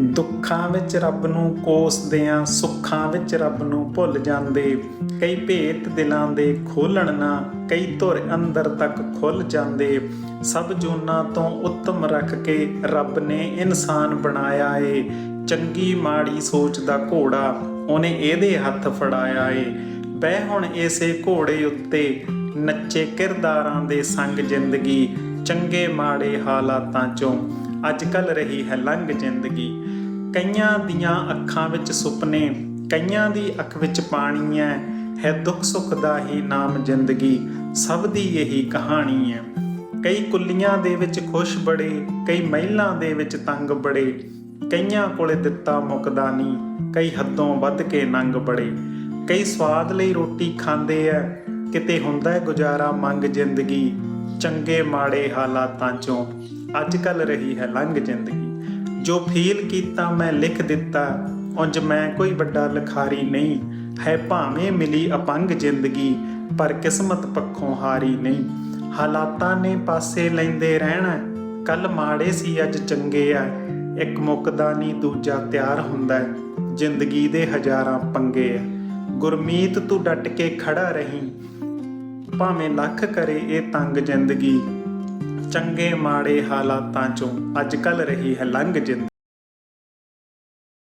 ਦੁੱਖਾਂ ਵਿੱਚ ਰੱਬ ਨੂੰ ਕੋਸਦੇ ਆਂ ਸੁੱਖਾਂ ਵਿੱਚ ਰੱਬ ਨੂੰ ਭੁੱਲ ਜਾਂਦੇ। ਕਈ ਭੇਤ ਦਿਲਾਂ ਦੇ ਖੋਲਣ ਨਾ, ਕਈ ਧੁਰ ਅੰਦਰ ਤੱਕ ਖੁੱਲ ਜਾਂਦੇ। ਸਭ ਜੂਨਾਂ ਤੋਂ ਉੱਤਮ ਰੱਖ ਕੇ ਰੱਬ ਨੇ ਇਨਸਾਨ ਬਣਾਇਆ ਏ। ਚੰਗੀ ਮਾੜੀ ਸੋਚ ਦਾ ਘੋੜਾ ਉਹਨੇ ਇਹਦੇ ਹੱਥ ਫੜਾਇਆ ਏ। ਬਹਿ ਹੁਣ ਇਸੇ ਘੋੜੇ ਉੱਤੇ, ਨੱਚੇ ਕਿਰਦਾਰਾਂ ਦੇ ਸੰਗ ਜ਼ਿੰਦਗੀ, ਚੰਗੇ ਮਾੜੇ ਹਾਲਾਤਾਂ ਚੋਂ। ਅੱਜ ਕੱਲ ਰਹੀ ਹੈ ਲੰਘ ਜ਼ਿੰਦਗੀ। ਕਈਆਂ ਦੀਆਂ ਅੱਖਾਂ ਵਿੱਚ ਸੁਪਨੇ ਕਈਆਂ ਦੀ ਅੱਖ ਵਿੱਚ ਪਾਣੀ ਹੈ ਹੈ ਦੁੱਖ ਸੁੱਖ ਦਾ ਹੀ ਨਾਮ ਜ਼ਿੰਦਗੀ, ਸਭ ਦੀ ਇਹੀ ਕਹਾਣੀ ਹੈ ਕਈ ਕੁੱਲੀਆਂ ਦੇ ਵਿੱਚ ਖੁਸ਼ ਬੜੇ, ਕਈ ਮਹਿਲਾਂ ਦੇ ਵਿੱਚ ਤੰਗ ਬੜੇ। ਕਈਆਂ ਕੋਲੇ ਦਿੱਤਾ ਮੁਕਦਾ ਨਹੀਂ ਕਈ ਹੱਦੋਂ ਵੱਧ ਕੇ ਨੰਗ ਬੜੇ। ਕਈ ਸਵਾਦ ਲਈ ਰੋਟੀ ਖਾਂਦੇ ਐ, ਕਿਤੇ ਹੁੰਦਾ ਹੈ ਗੁਜ਼ਾਰਾ ਮੰਗ ਜ਼ਿੰਦਗੀ। ਚੰਗੇ ਮਾੜੇ ਹਾਲਾਤਾਂ ਚੋਂ ਅੱਜ ਕੱਲ ਰਹੀ ਹੈ ਲੰਘ ਜ਼ਿੰਦਗੀ। ਜੋ ਫੀਲ ਕੀਤਾ ਮੈਂ ਲਿਖ ਦਿੱਤਾ, ਉਂਝ ਮੈਂ ਕੋਈ ਵੱਡਾ ਲਿਖਾਰੀ ਨਹੀਂ। ਹੈ ਭਾਵੇਂ ਮਿਲੀ ਅਪੰਗ ਜ਼ਿੰਦਗੀ, ਪਰ ਕਿਸਮਤ ਪੱਖੋਂ ਹਾਰੀ ਨਹੀਂ। ਹਾਲਾਤਾਂ ਨੇ ਪਾਸੇ ਲੈਂਦੇ ਰਹਿਣਾ, ਕੱਲ ਮਾੜੇ ਸੀ, ਅੱਜ ਚੰਗੇ ਆ। ਇੱਕ ਮੁੱਕਦਾ ਨਹੀਂ, ਦੂਜਾ ਤਿਆਰ ਹੁੰਦਾ, ਜ਼ਿੰਦਗੀ ਦੇ ਹਜ਼ਾਰਾਂ ਪੰਗੇ ਆ। ਗੁਰਮੀਤ ਤੂੰ ਡਟ ਕੇ ਖੜਾ ਰਹੀਂ, ਭਾਵੇਂ ਲੱਖ ਕਰੇ ਇਹ ਤੰਗ ਜ਼ਿੰਦਗੀ। ਚੰਗੇ ਮਾੜੇ ਹਾਲਾਤਾਂ ਚੋਂ ਅੱਜ ਕੱਲ ਰਹੀ ਹੈ ਲੰਘ ਜ਼ਿੰਦਗੀ